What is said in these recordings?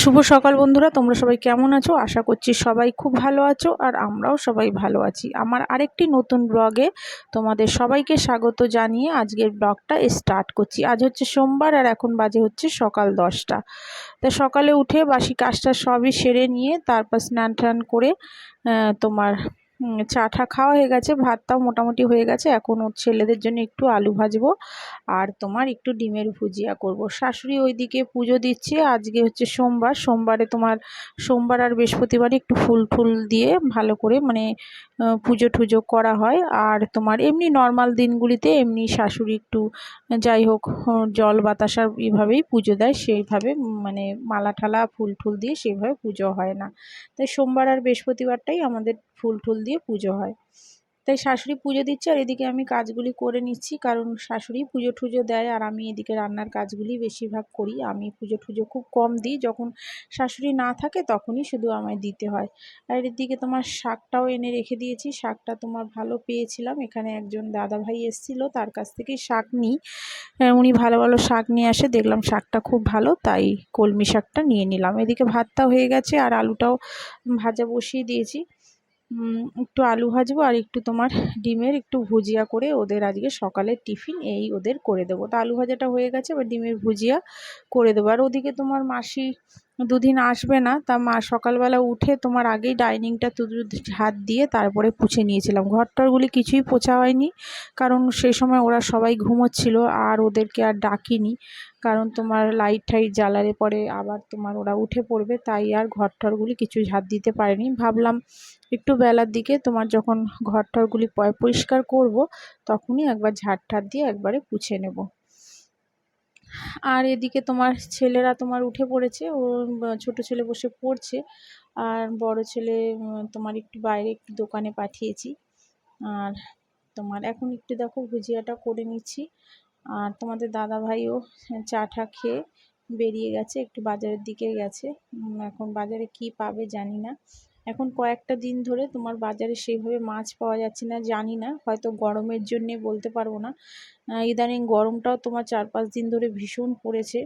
শুভ সকাল বন্ধুরা, তোমরা সবাই কেমন আছো? আশা করছি সবাই খুব ভালো আছো আর আমরাও সবাই ভালো আছি। আমার আরেকটি নতুন ব্লগে তোমাদের সবাইকে স্বাগত জানিয়ে আজকের ব্লগটা স্টার্ট করছি। আজ হচ্ছে সোমবার আর এখন বাজে হচ্ছে সকাল দশটা। তা সকালে উঠে বাসি কাজটা সবই সেরে নিয়ে তারপর স্নান টান করে তোমার চা টা খাওয়া হয়ে গেছে, ভাতটাও মোটামুটি হয়ে গেছে। এখন ওর ছেলেদের জন্য একটু আলু ভাজবো আর তোমার একটু ডিমের ভুজিয়া করব। শাশুড়ি ওইদিকে পুজো দিচ্ছে, আজকে হচ্ছে সোমবার। সোমবারে তোমার সোমবার আর বৃহস্পতিবারে একটু ফুল টুল দিয়ে ভালো করে মানে পুজো টুজো করা হয়। আর তোমার এমনি নর্মাল দিনগুলিতে এমনি শাশুড়ি একটু যাই হোক জল বাতাসার এভাবেই পুজো দেয়। সেইভাবে মানে মালা ঠালা, ফুল টুল দিয়ে সেইভাবে পুজো হয় না। তাই সোমবার আর বৃহস্পতিবারটাই আমাদের ফুল টুল দিয়ে পুজো হয়। তাই শাশুড়ি পুজো দিচ্ছে আর এদিকে আমি কাজগুলি করে নিচ্ছি কারণ শাশুড়ি পুজো টুজো দেয় আর আমি এদিকে রান্নার কাজগুলি বেশিরভাগ করি। আমি পুজো টুজো খুব কম দিই। যখন শাশুড়ি না থাকে তখনই শুধু আমায় দিতে হয়। আর এদিকে তোমার শাকটাও এনে রেখে দিয়েছি। শাকটা তোমার ভালো পেয়েছিলাম। এখানে একজন দাদা ভাই এসেছিল, তার কাছ থেকে শাক নিই। উনি ভালো ভালো শাক নিয়ে আসে। দেখলাম শাকটা খুব ভালো, তাই কলমি শাকটা নিয়ে নিলাম। এদিকে ভাতটা হয়ে গেছে আর আলুটাও ভাজা বসিয়ে দিয়েছি। একটু আলু ভাজবো আর একটু তোমার ডিমের একটু ভুজিয়া করে ওদের আজকে সকালের টিফিন এই ওদের করে দেবো। তা আলু ভাজাটা হয়ে গেছে, এবার ডিমের ভুজিয়া করে দেবো। আর ওদিকে তোমার মাসি দুদিন আসবে না। তা মা সকালবেলা উঠে তোমার আগেই ডাইনিংটা তুদু হাত দিয়ে তারপরে পুছে নিয়েছিলাম। ঘরটরগুলি কিছুই পোছা হয়নি, কারণ সেই সময় ওরা সবাই ঘুমোচ্ছিল আর ওদেরকে আর ডাকিনি, কারণ তোমার লাইট টাইট জ্বালালে পরে আবার তোমার ওরা উঠে পড়বে, তাই আর ঘরটরগুলি কিছু ঝাঁট দিতে পারেনি। ভাবলাম একটু বেলার দিকে তোমার যখন ঘরটরগুলি পরিষ্কার করব, তখনই একবার ঝাড় ঠাট দিয়ে একবারে পুছে নেব। আর এদিকে তোমার ছেলেরা তোমার উঠে পড়েছে। ও ছোট ছেলে বসে পড়ছে। আর বড় ছেলে তোমার একটু বাইরে একটু দোকানে পাঠিয়েছি। আর তোমার এখন একটু দেখো ভুজিয়াটা করে নিচ্ছি। আর তোমাদের দাদা ভাইও চা টা খেয়ে বেরিয়ে গেছে, একটু বাজারের দিকে গেছে। এখন বাজারে কি পাবে জানি না। এখন কয়েকটা দিন ধরে তোমার বাজারে সেইভাবে মাছ পাওয়া যাচ্ছে না, জানি না। হয়তো গরমের জন্যে বলতে পারব না। ইদানিং গরমটাও তোমার চার পাঁচ দিন ধরে ভীষণ পড়েছে।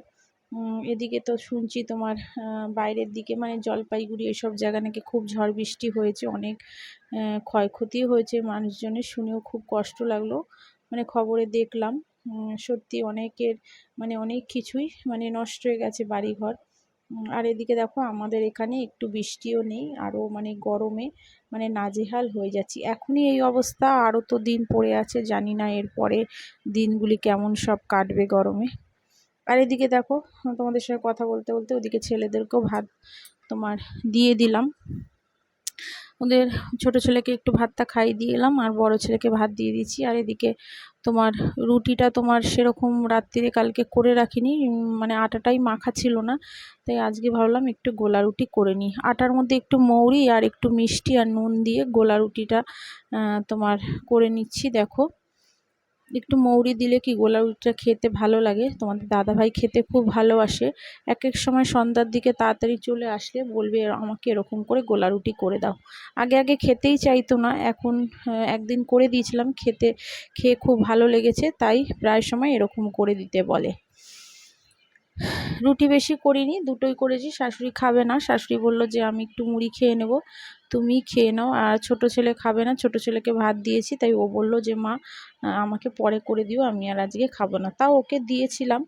এদিকে তো শুনছি তোমার বাইরের দিকে মানে জলপাইগুড়ি এসব জায়গা নাকি খুব ঝড় বৃষ্টি হয়েছে, অনেক ক্ষয়ক্ষতিও হয়েছে মানুষজনের, শুনেও খুব কষ্ট লাগল। মানে খবরে দেখলাম সত্যি অনেকের মানে অনেক কিছুই মানে নষ্ট হয়ে গেছে বাড়িঘর। আর এদিকে দেখো আমাদের এখানে একটু বৃষ্টিও নেই আরও মানে গরমে মানে নাজেহাল হয়ে যাচ্ছি। এখনই এই অবস্থা আরও তো দিন পড়ে আছে, জানি না এরপরে দিনগুলি কেমন সব কাটবে গরমে। আর এদিকে দেখো, তোমাদের সঙ্গে কথা বলতে বলতে ওদিকে ছেলেদেরকেও ভাত তোমার দিয়ে দিলাম। ওদের ছোট ছেলেকে একটু ভাতটা খাইয়ে দিয়ে এলাম আর বড় ছেলেকে ভাত দিয়ে দিচ্ছি আর এদিকে তোমার রুটিটা তোমার সেরকম রাত্রিরে কালকে করে রাখিনি মানে আটাটাই মাখা ছিল না। তাই আজকে ভাবলাম একটু গোলা রুটি করে নিই। আটার মধ্যে একটু মৌরি আর একটু মিষ্টি আর নুন দিয়ে গোলা রুটিটা তোমার করে নিচ্ছি। দেখো একটু মৌরি দিলে কি গোলা রুটিটা খেতে ভালো লাগে? তোমাদের দাদাভাই খেতে খুব ভালোবাসে। এক এক সময় সন্ধ্যার দিকে তাড়াতাড়ি চলে আসলে বলবে, আমাকে এরকম করে গোলা রুটি করে দাও। আগে আগে খেতেই চাইতো না, এখন একদিন করে দিয়েছিলাম, খেতে, খেয়ে খুব ভালো লেগেছে, তাই প্রায় সময় এরকম করে দিতে বলে। রুটি বেশি করিনি, দুটোই করেছি, শাশুড়ি খাবে না, শাশুড়ি বলল যে আমি একটু মুড়ি খেয়ে নেব। তুমি খেয়ে নাও, আর ছোট ছেলে খাবে না, ছোট ছেলেকে ভাত দিয়েছি। তাই ও বলল যে, মা আমাকে পরে করে দিও, আমি আর আজকে খাব না। তাও ওকে দিয়েছিলাম।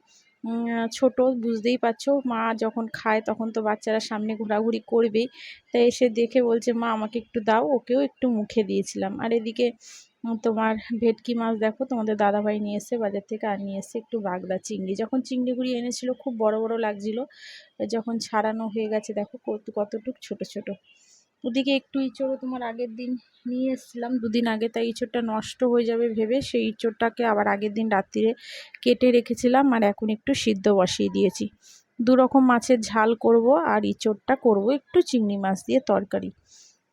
ছোট, বুঝতেই পারছ, মা যখন খায় তখন তো বাচ্চারা সামনে ঘোরাঘুরি করবেই তাই এসে দেখে বলছে, মা, আমাকে একটু দাও। ওকেও একটু মুখে দিয়েছিলাম। আর এদিকে তোমার ভেটকি মাছ দেখো, তোমাদের দাদাভাই নিয়ে এসে বাজার থেকে, আর নিয়ে এসে একটু বাগদা চিংড়ি। যখন চিংড়িগুড়ি এনেছিল, খুব বড় বড় লাগছিল, যখন ছাড়ানো হয়ে গেছে, দেখো কত, কতটুক ছোট ছোট। ওদিকে একটু ইঁচড়ও তোমার আগের দিন নিয়ে এসেছিলাম। দুদিন আগে তাই ইঁচড়টা নষ্ট হয়ে যাবে ভেবে সেই ইঁচড়টাকে আবার আগের দিন রাত্রিরে কেটে রেখেছিলাম আর এখন একটু সিদ্ধ বসিয়ে দিয়েছি। দু রকম মাছের ঝাল করব আর ইঁচড়টা করব একটু চিংড়ি মাছ দিয়ে তরকারি।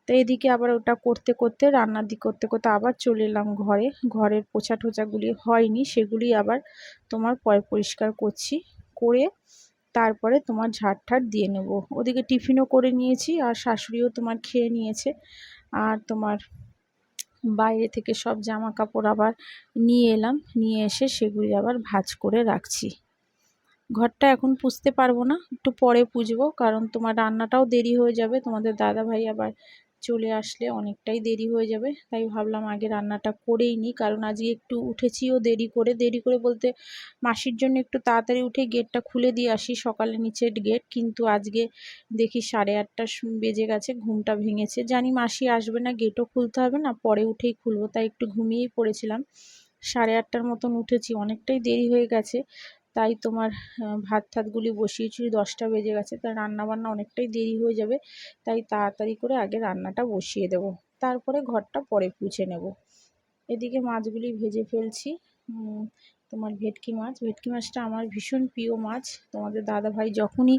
তো এদিকে আবার ওটা করতে করতে রান্নার দিক করতে করতে আবার চলে এলাম ঘরে। ঘরের পোছা টোচাগুলি হয়নি, সেগুলি আবার তোমার পয় পরিষ্কার করছি, করে তারপরে তোমার ঝাড় ঠাট দিয়ে নেব। ওদিকে টিফিনও করে নিয়েছি আর শাশুড়িও তোমার খেয়ে নিয়েছে। আর তোমার বাইরে থেকে সব জামা কাপড় আবার নিয়ে এলাম। নিয়ে এসে সেগুলি আবার ভাজ করে রাখছি। ঘরটা এখন পুষতে পারব না, একটু পরে পুজবো কারণ তোমার রান্নাটাও দেরি হয়ে যাবে। তোমাদের দাদা ভাই আবার চলে আসলে অনেকটাই দেরি হয়ে যাবে। তাই ভাবলাম আগে রান্নাটা করেই নিই। কারণ আজকে একটু উঠেছিও দেরি করে। দেরি করে বলতে মাসির জন্য একটু তাড়াতাড়ি উঠে গেটটা খুলে দিয়ে আসি সকালে নিচের গেট। কিন্তু আজকে দেখি সাড়ে আটটা বেজে গেছে, ঘুমটা ভেঙেছে। জানি মাসি আসবে না, গেটও খুলতে হবে না, পরে উঠেই খুলবো। তাই একটু ঘুমিয়েই পড়েছিলাম। সাড়ে আটটার মতন উঠেছি, অনেকটাই দেরি হয়ে গেছে। তাই তোমার ভাত ঠাতগুলি বসিয়েছি, দশটা বেজে গেছে তাই রান্নাবান্না অনেকটাই দেরি হয়ে যাবে, তাই তাড়াতাড়ি করে আগে রান্নাটা বসিয়ে দেব, তারপরে ঘরটা পরে পুছে নেব। এদিকে মাছগুলি ভেজে ফেলছি তোমার ভেটকি মাছ। ভেটকি মাছটা আমার ভীষণ প্রিয় মাছ। তোমাদের দাদা ভাই যখনই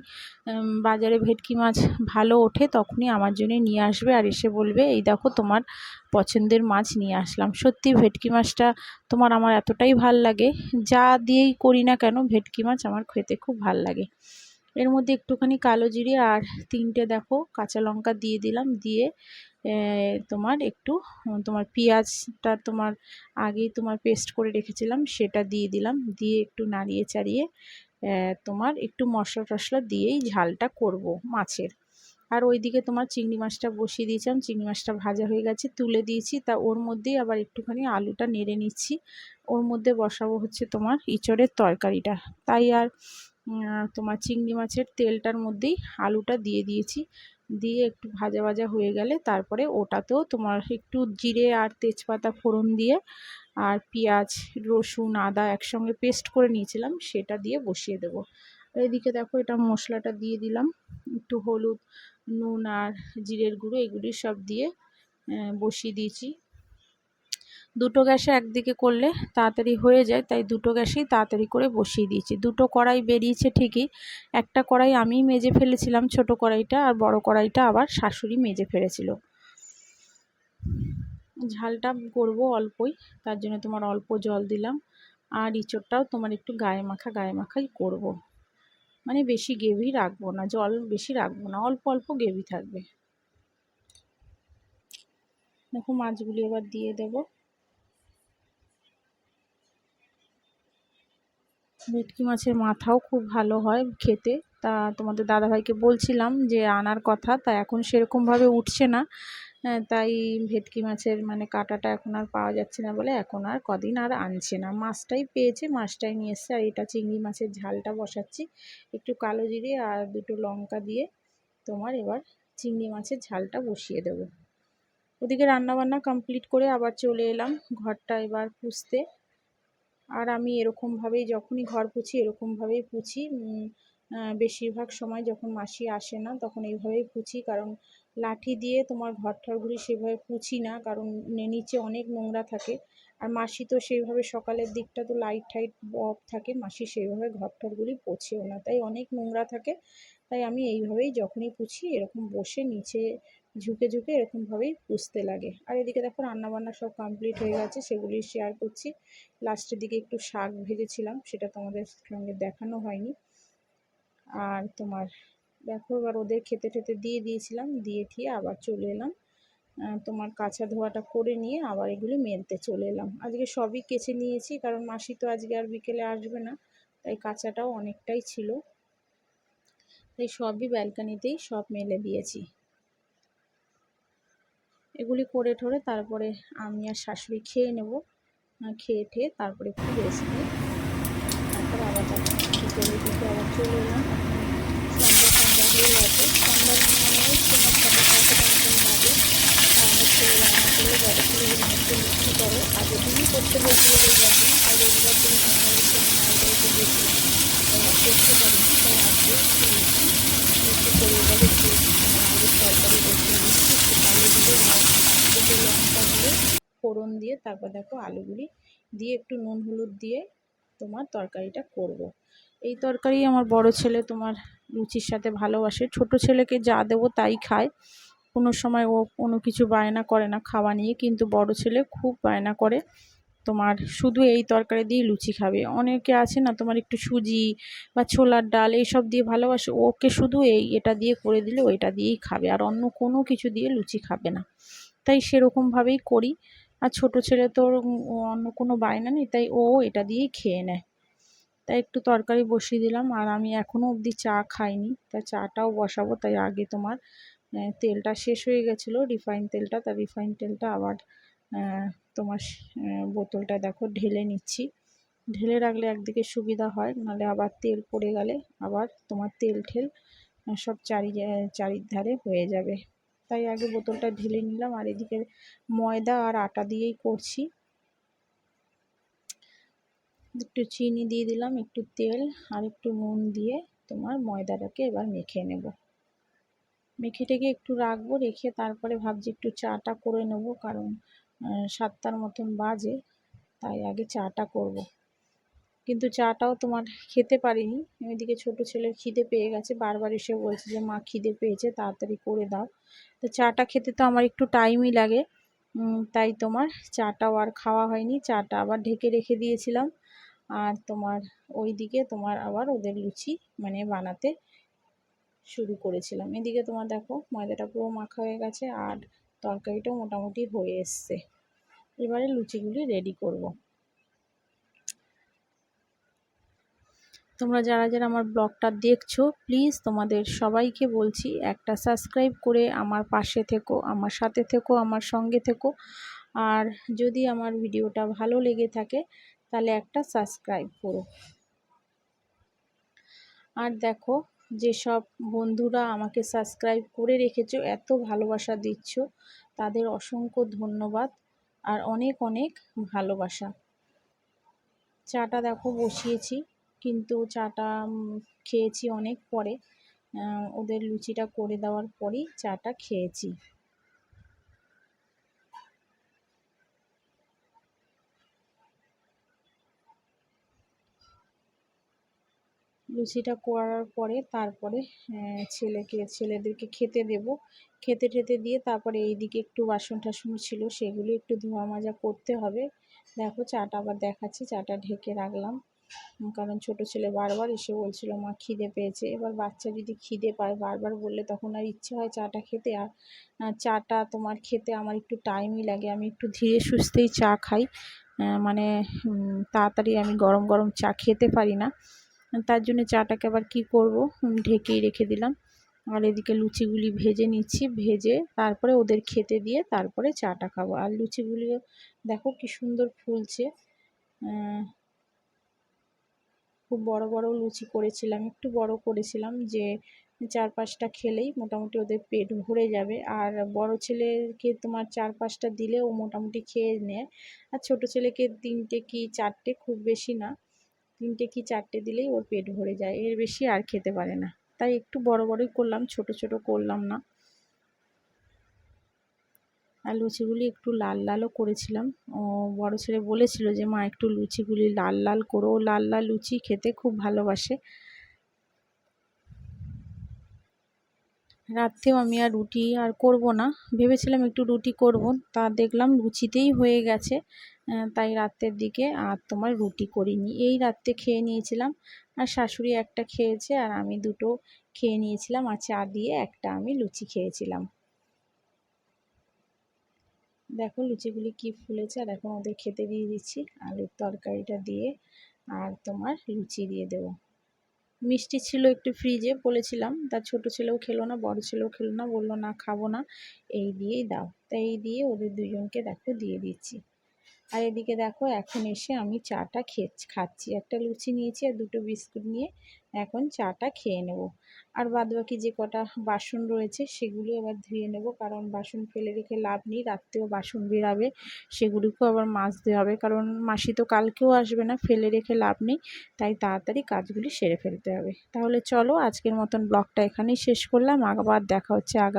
বাজারে ভেটকি মাছ ভালো ওঠে তখনই আমার জন্য নিয়ে আসবে আর এসে বলবে, এই দেখো তোমার পছন্দের মাছ নিয়ে আসলাম। সত্যি ভেটকি মাছটা তোমার আমার এতটাই ভালো লাগে। যা দিয়েই করি না কেন, ভেটকি মাছ আমার খেতে খুব ভালো লাগে। এর মধ্যে একটুখানি কালো জিরে আর তিনটে দেখো কাঁচা লঙ্কা দিয়ে দিলাম, দিয়ে তোমার একটু, তোমার পেঁয়াজটা তোমার আগেই তোমার পেস্ট করে রেখেছিলাম, সেটা দিয়ে দিলাম, দিয়ে একটু নাড়িয়ে চাড়িয়ে তোমার একটু মশলা টশলা দিয়েই ঝালটা করব মাছের। আর ওইদিকে তোমার চিংড়ি মাছটা বসিয়ে দিয়েছিলাম, চিংড়ি মাছটা ভাজা হয়ে গেছে, তুলে দিয়েছি, তা ওর মধ্যেই আবার একটুখানি আলুটা নেড়ে নিচ্ছি, ওর মধ্যে বসাবো হচ্ছে তোমার ইঁচড়ের তরকারিটা। তাই আর তোমার চিংড়ি মাছের তেলটার মধ্যেই আলুটা দিয়ে দিয়েছি। দিয়ে একটু ভাজা ভাজা হয়ে গেলে তারপরে ওটাতেও তোমার একটু জিরে আর তেজপাতা ফোড়ন দিয়ে আর পেঁয়াজ, রসুন, আদা একসঙ্গে পেস্ট করে নিয়েছিলাম, সেটা দিয়ে বসিয়ে দেবো। এদিকে দেখো এটা মশলাটা দিয়ে দিলাম। একটু হলুদ, নুন আর জিরের গুঁড়ো এগুলি সব দিয়ে বসিয়ে দিয়েছি। দুটো গ্যাসে একদিকে করলে তাড়াতাড়ি হয়ে যায়, তাই দুটো গ্যাসেই তাড়াতাড়ি করে বসিয়ে দিয়েছি। দুটো কড়াই বেরিয়েছে ঠিকই, একটা কড়াই আমি মেজে ফেলেছিলাম, ছোট কড়াইটা আর বড় কড়াইটা আবার শাশুড়ি মেজে ফেলেছিল। ঝালটা করব অল্পই, তার জন্য তোমার অল্প জল দিলাম, আর ইঁচড়টাও তোমার একটু গায়ে মাখা, গায়ে মাখাই করব। মানে বেশি গেভি রাখব না, জল বেশি রাখব না, অল্প অল্প গেভি থাকবে। দেখো মাছগুলি এবার দিয়ে দেবো। ভেটকি মাছের মাথাও খুব ভালো হয় খেতে। তা তোমাদের দাদাভাইকে বলছিলাম যে আনার কথা, তা এখন সেরকমভাবে উঠছে না। তাই ভেটকি মাছের মানে কাটাটা এখন আর পাওয়া যাচ্ছে না বলে এখন আর কদিন আর আনছে না। মাছটাই পেয়েছে, মাছটাই নিয়ে এসছে, আর এটা চিংড়ি মাছের ঝালটা বসাচ্ছি। একটু কালো জিরে আর দুটো লঙ্কা দিয়ে তোমার এবার চিংড়ি মাছের ঝালটা বসিয়ে দেব। ওদিকে রান্নাবান্না কমপ্লিট করে আবার চলে এলাম। ঘরটা এবার পুষতে আর আমি এরকমভাবেই যখনই ঘর পুছি, এরকমভাবেই পুছি। বেশিরভাগ সময় যখন মাসি আসে না, তখন এইভাবেই পুছি। কারণ লাঠি দিয়ে তোমার ঘর ঠরগুলি সেভাবে পুছি না, কারণ নিচে অনেক নোংরা থাকে। আর মাসি তো সেইভাবে সকালের দিকটা তো লাইট টাইট অফ থাকে, মাসি সেইভাবে ঘর ঠরগুলি পোছেও না। তাই অনেক নোংরা থাকে। তাই আমি এইভাবেই যখনই পুছি, এরকম বসে নিচে ঝুঁকে ঝুঁকে এরকমভাবেই পুষতে লাগে। আর এদিকে দেখো রান্নাবান্না সব কমপ্লিট হয়ে গেছে, সেগুলি শেয়ার করছি। লাস্টের দিকে একটু শাক ভেজেছিলাম, সেটা তোমাদের সঙ্গে দেখানো হয়নি। আর তোমার দেখো এবার ওদের খেতে টেতে দিয়ে দিয়েছিলাম, দিয়ে ঠিয়ে আবার চলে এলাম। তোমার কাঁচা ধোয়াটা করে নিয়ে আবার এগুলি মেলতে চলে এলাম। আজকে সবই কেচে নিয়েছি, কারণ মাসি তো আজকে আর বিকেলে আসবে না, তাই কাঁচাটাও অনেকটাই ছিল। তাই সবই ব্যালকানিতেই সব মেলে দিয়েছি। এগুলি করে ঠরে তারপরে আমি আর শাশুড়ি খেয়ে নেব। খেয়ে ঠেয়ে তারপরে একটু রেস্ট নিই। তারপরে আবার বিকেলে থেকে আবার চলে এলাম। সন্ধ্যা সন্ধ্যা হয়ে গেছে। সন্ধ্যার মানে তোমার সাথে আমার রান্না করলে মিষ্টি করে। আগের দিনই করতে বলছিল আর রবিবার দিন তরকারি বসিয়ে দিয়ে দুটো লঙ্কা দিয়ে ফোড়ন দিয়ে, তারপর দেখো আলুগুলি দিয়ে একটু নুন হলুদ দিয়ে তোমার তরকারিটা করব। এই তরকারি আমার বড় ছেলে তোমার লুচির সাথে ভালোবাসে। ছোট ছেলেকে যা দেবো তাই খায়। কোনো সময় ও কোনো কিছু বায়না করে না, খাওয়া নিয়ে, কিন্তু বড় ছেলে খুব বায়না করে। তোমার শুধু এই তরকারি দিয়ে লুচি খাবে। অনেকে আছে না, তোমার একটু সুজি বা ছোলার ডাল এইসব দিয়ে ভালোবাসে, ওকে শুধু এই এটা দিয়ে করে দিলে ওইটা দিয়েই খাবে, আর অন্য কোনো কিছু দিয়ে লুচি খাবে না। তাই সেরকমভাবেই করি। আর ছোট ছেলে তো অন্য কোনো বায়না নেই, তাই ও এটা দিয়েই খেয়ে নেয়। তাই একটু তরকারি বসিয়ে দিলাম, আর আমি এখনও অবধি চা খাইনি। তাই চাটাও বসাবো, তাই আগে তোমার তেলটা শেষ হয়ে গেছিল, রিফাইন তেলটা, তা রিফাইন তেলটা আবার তোমার বোতলটা দেখো, ঢেলে নিচ্ছি। ঢেলে রাখলে একদিকে সুবিধা হয়, নাহলে আবার তেল পড়ে গেলে আবার তোমার তেল ঠেল সব চারি চারিধারে হয়ে যাবে। তাই আগে বোতলটা ঢেলে নিলাম, আর এদিকে ময়দা আর আটা দিয়েই করছি। একটু চিনি দিয়ে দিলাম, একটু তেল, আর একটু নুন দিয়ে তোমার ময়দাটাকে এবার মেখে নেব। মেখে টেকে একটু রাখব, রেখে তারপরে ভাবছি একটু চাটা করে নেব, কারণ সাতটার মতন বাজে, তাই আগে চাটা করব। কিন্তু চাটাও তোমার খেতে পারিনি। এদিকে ছোট ছেলে খিদে পেয়ে গেছে। বারবার এসে বলছে যে, মা, খিদে পেয়েছে, তাড়াতাড়ি করে দাও। তো চাটা খেতে তো আমার একটু টাইমই লাগে। তাই তোমার চাটাও আর খাওয়া হয়নি। চাটা আবার ঢেকে রেখে দিয়েছিলাম। আর তোমার ওই দিকে তোমার আবার ওদের লুচি মানে বানাতে শুরু করেছিলাম। এদিকে তোমার দেখো, ময়দাটা পুরো মাখা হয়ে গেছে আর তরকারিটাও মোটামুটি হয়ে এসছে। এবারে লুচিগুলি রেডি করব। তোমরা যারা যারা আমার ব্লগটা দেখছ প্লিজ তোমাদের সবাইকে বলছি, একটা সাবস্ক্রাইব করে আমার পাশে থেকো, আমার সাথে থেকো, আমার সঙ্গে থেকো। আর যদি আমার ভিডিওটা ভালো লেগে থাকে, তাহলে একটা সাবস্ক্রাইব করো। আর দেখো, যেসব বন্ধুরা আমাকে সাবস্ক্রাইব করে রেখেছো, এত ভালোবাসা দিচ্ছ, তাদের অসংখ্য ধন্যবাদ। আর অনেক অনেক ভালোবাসা। চাটা দেখো বসিয়েছি, কিন্তু চাটা খেয়েছি অনেক পরে। ওদের লুচিটা করে দেওয়ার পরেই চাটা খেয়েছি। লুচিটা করার পরে তারপরে ছেলেকে, ছেলেদেরকে খেতে দেব। খেতে টেতে দিয়ে তারপরে এইদিকে একটু বাসন টাসন ছিল, সেগুলো একটু ধোয়া মাজা করতে হবে। দেখো চাটা আবার দেখাচ্ছি, চাটা ঢেকে রাখলাম। কারণ ছোট ছেলে বারবার এসে বলছিল, মা, খিদে পেয়েছে। এবার বাচ্চা যদি খিদে পায়, বারবার বললে তখন আর ইচ্ছে হয় চাটা খেতে। আর চাটা তোমার খেতে আমার একটু টাইমই লাগে। আমি একটু ধীরে সুস্থেই চা খাই। মানে তাড়াতাড়ি আমি গরম গরম চা খেতে পারি না। তার জন্য চাটাকে আবার কি করব? ঢেকেই রেখে দিলাম। আর এদিকে লুচিগুলি ভেজে নিচ্ছি, ভেজে তারপরে ওদের খেতে দিয়ে তারপরে চাটা খাব। আর লুচিগুলিও দেখো কি সুন্দর ফুলছে। খুব বড় বড় লুচি করেছিলাম, একটু বড় করেছিলাম যে চার পাঁচটা খেলেই মোটামুটি ওদের পেট ভরে যাবে। আর বড় ছেলেকে তোমার চার পাঁচটা দিলে ও মোটামুটি খেয়ে নেয়। আর ছোট ছেলেকে তিনটে কি চারটে খুব বেশি না। তিনটে কি চারটে দিলেই ওর পেট ভরে যায়, এর বেশি আর খেতে পারে না। তাই একটু বড় বড়ই করলাম, ছোট ছোট করলাম না। আর লুচিগুলি একটু লাল লালও করেছিলাম। ও বড় ছেলে বলেছিল যে, মা, একটু লুচিগুলি লাল লাল করো। লাল লাল লুচি খেতে খুব ভালোবাসে। রাত্রেও আমি আর রুটি আর করব না। ভেবেছিলাম একটু রুটি করব। তা দেখলাম লুচিতেই হয়ে গেছে। তাই রাত্রের দিকে আর তোমার রুটি করিনি। এই রাত্রে খেয়ে নিয়েছিলাম, আর শাশুড়ি একটা খেয়েছে আর আমি দুটো খেয়ে নিয়েছিলাম, আর চা দিয়ে একটা আমি লুচি খেয়েছিলাম। দেখো লুচিগুলি কি ফুলেছে, আর এখন ওদের খেতে দিয়ে দিচ্ছি আলুর তরকারিটা দিয়ে, আর তোমার লুচি দিয়ে দেবো। মিষ্টি ছিল একটু ফ্রিজে বলেছিলাম তার ছোট ছেলেও খেলো না, বড় ছেলেও খেলো না, বলল না, খাব না, এই দিয়েই দাও। তাই এই দিয়ে ওদের দুজনকে দেখো দিয়ে দিচ্ছি। আর এদিকে দেখো, এখন এসে আমি চাটা খেয়ে খাচ্ছি। একটা লুচি নিয়েছি আর দুটো বিস্কুট নিয়ে এখন চাটা খেয়ে নেব। আর বাদবাকি যে কটা বাসন রয়েছে সেগুলো এবার ধুয়ে নেব, কারণ বাসন ফেলে রেখে লাভ নেই, রাত্রেও বাসন বেরাবে, সেগুলিকেও আবার মাজতে হবে। কারণ মাসি তো কালকেও আসবে না, ফেলে রেখে লাভ নেই, তাই তাড়াতাড়ি কাজগুলি সেরে ফেলতে হবে। তাহলে চলো, আজকের মতন ব্লগটা এখানেই শেষ করলাম, আবার দেখা হচ্ছে আগা